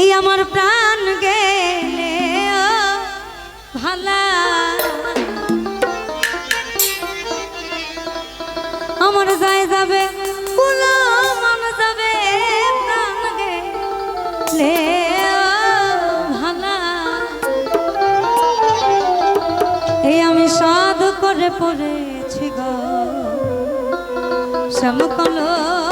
এই আমার প্রাণ গেলে ভালা। আমার যায় যাবে কুলো মান যাবে প্রাণ গেলে ভালা। এই আমি সাধ করে পড়েছি গো শ্যামকলকে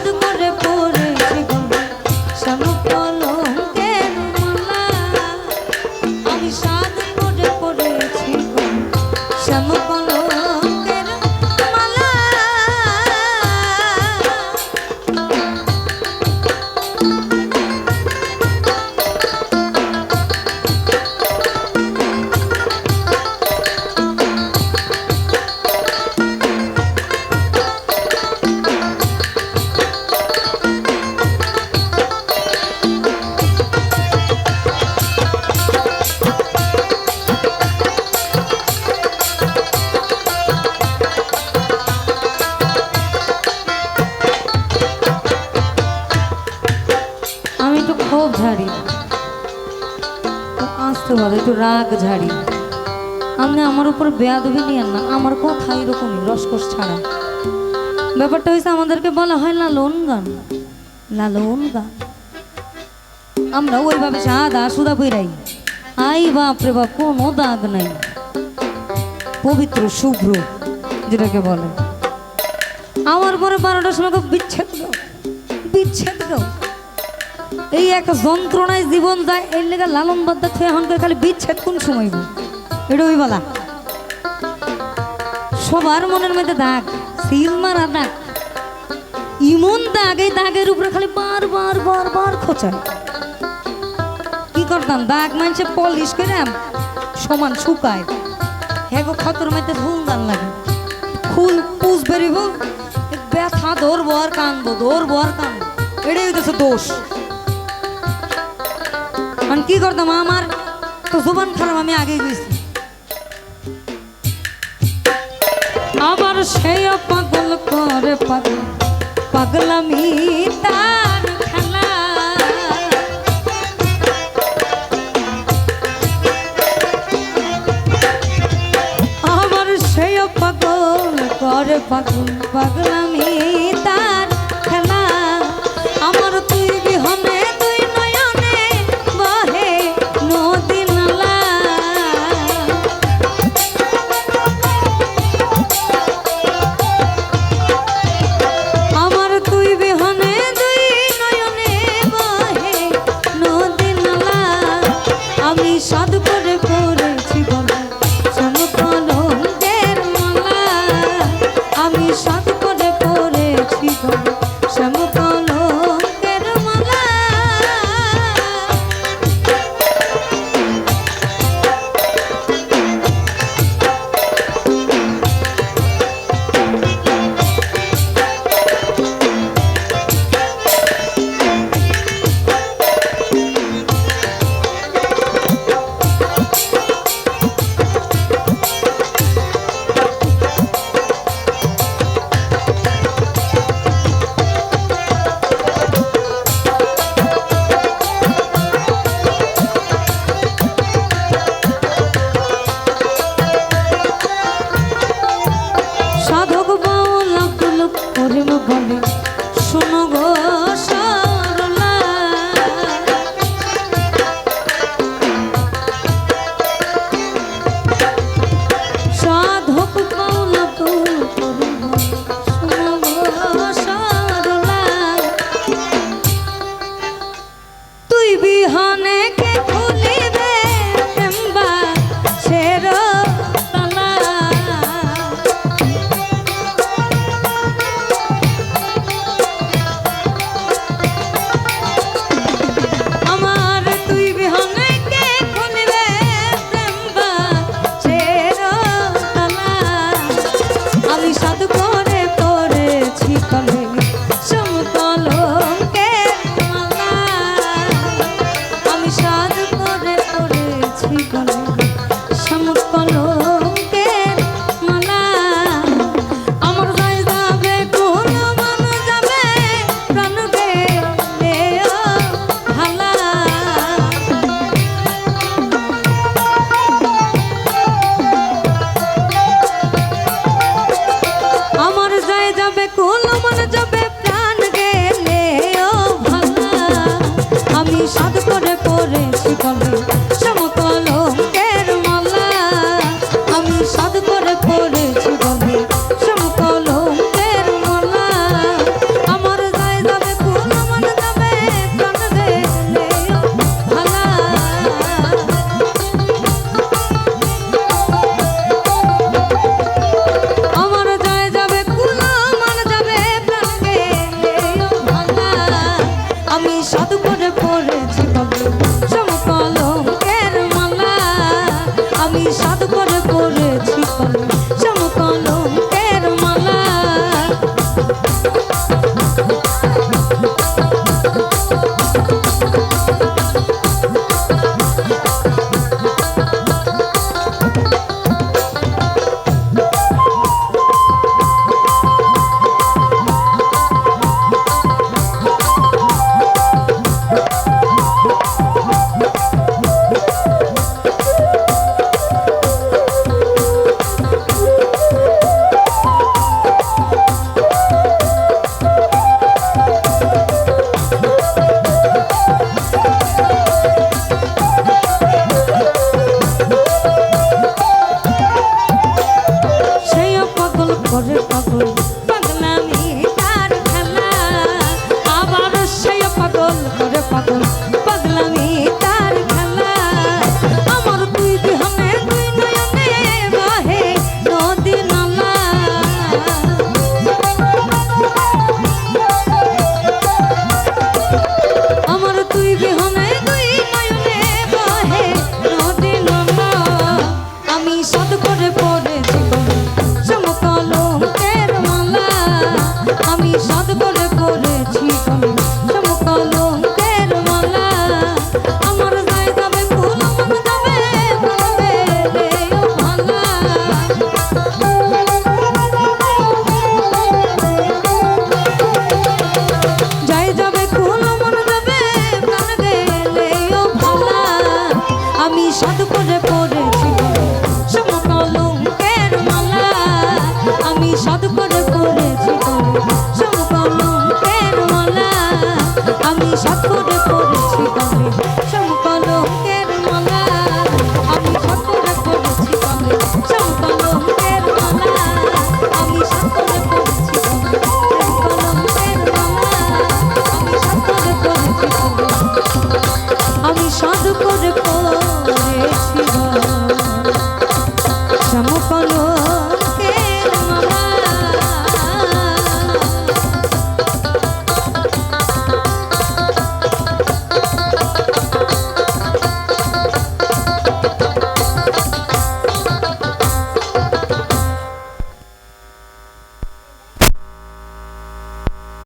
ক্ষোভ ঝাড়ি আসতে বলে একটু রাগ ঝাড়ি। আপনি আমার উপর বেয়াদবি নিয়েন না, আমার কথা এরকমই রসকস ছাড়া। ব্যাপারটা হয়েছে আমাদেরকে বলা হয় লালন গান। লালন গান। আমরা ওইভাবে সাদা সুদা বইরাই আই বাপ রে বাপ, কোনো দাগ নাই। পবিত্র, শুভ্র, যেটাকে বলে। আমার পরে বারোটার সময় বিচ্ছেদ গাও বিচ্ছেদ গাও এই এক যন্ত্রণায় জীবন যায়, এর লেগে লালন থেকে এখন করে খালি বিচ্ছেদ কোন সময়? এটা ওই বলা। সবার মনের মধ্যে দাগ, সিল মারা দাগ। ইমন দাগ এই দাগের উপরে খালি বার বার বার বার খোঁচায় কি করতাম? দাগ মানছে পলিশ করে সমান শুকায়। হ্যাঁ ক্ষতর মধ্যে ধুম গান লাগে। খুল পুষ বেরিব, ব্যথা ধরবো আর কানবো ধরবো আর কানবো এটাই হইতেছে দোষ। মানে কি করতাম আমার? তো জোবান খারাপ, আমি আগে গেছি আবার সেই পাগল করে পাগল পাগলামি তার খেলা। আমার সেই পাগল করে পাগল পাগলামি তার shot. সকলে আমি সাধু আমি